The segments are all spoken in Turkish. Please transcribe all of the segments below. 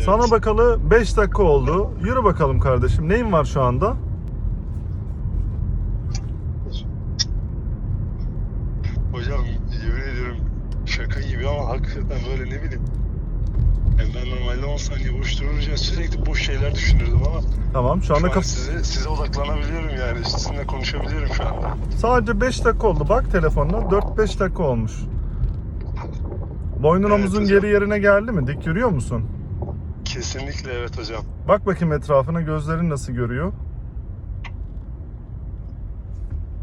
Sana bakalı 5 dakika oldu. Yürü bakalım kardeşim. Neyin var şu anda? Hocam yemin ediyorum şaka gibi ama hakikaten böyle ne bileyim. Yani ben normalde 10 saniye boş durunca sürekli boş şeyler düşünürdüm ama Tamam şu şu anda an kap- size, size odaklanabiliyorum yani. Sizinle konuşabiliyorum şu anda. sadece 5 dakika oldu. Bak telefonuna 4-5 dakika olmuş. Boynun Evet omuzun hocam. geri yerine geldi mi? Dik yürüyor musun? Kesinlikle evet hocam. Bak bakayım etrafına gözlerin nasıl görüyor?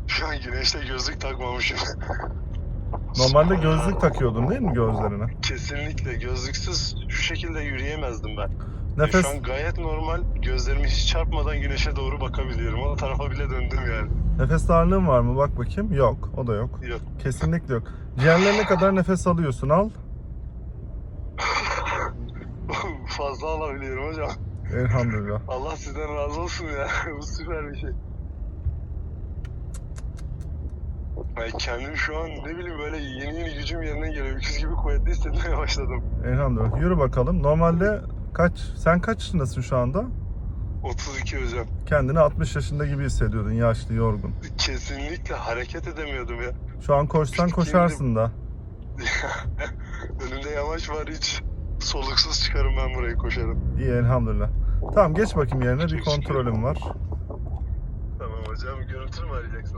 Şu an güneşte gözlük takmamışım. Normalde gözlük takıyordun değil mi gözlerine? Kesinlikle gözlüksüz şu şekilde yürüyemezdim ben. Nefes Şu an gayet normal. Gözlerimi hiç çarpmadan güneşe doğru bakabiliyorum. O tarafa bile döndüm yani. nefes darlığın var mı? Bak bakayım. Yok. O da yok. Yok. Kesinlikle yok. Ciğerlerine kadar nefes alıyorsun. Al. Fazla alabiliyorum hocam. Elhamdülillah. Allah sizden razı olsun ya. Bu süper bir şey. Yani kendim şu an ne bileyim böyle yeni yeni gücüm yerine geliyor. Öküz gibi kuvvetli hissetmeye başladım. Elhamdülillah. Yürü bakalım. Normalde kaç? Sen kaç yaşındasın şu anda? 32 hocam. Kendini 60 yaşında gibi hissediyordun. Yaşlı, yorgun. Kesinlikle hareket edemiyordum ya. Şu an koşsan koşarsın da. Önümde yamaç var hiç. Soluksuz çıkarım ben burayı koşarım. İyi elhamdülillah. Tamam geç bakayım yerine. Bir kontrolüm var. Tamam hocam görüntülü mü arayacaksın?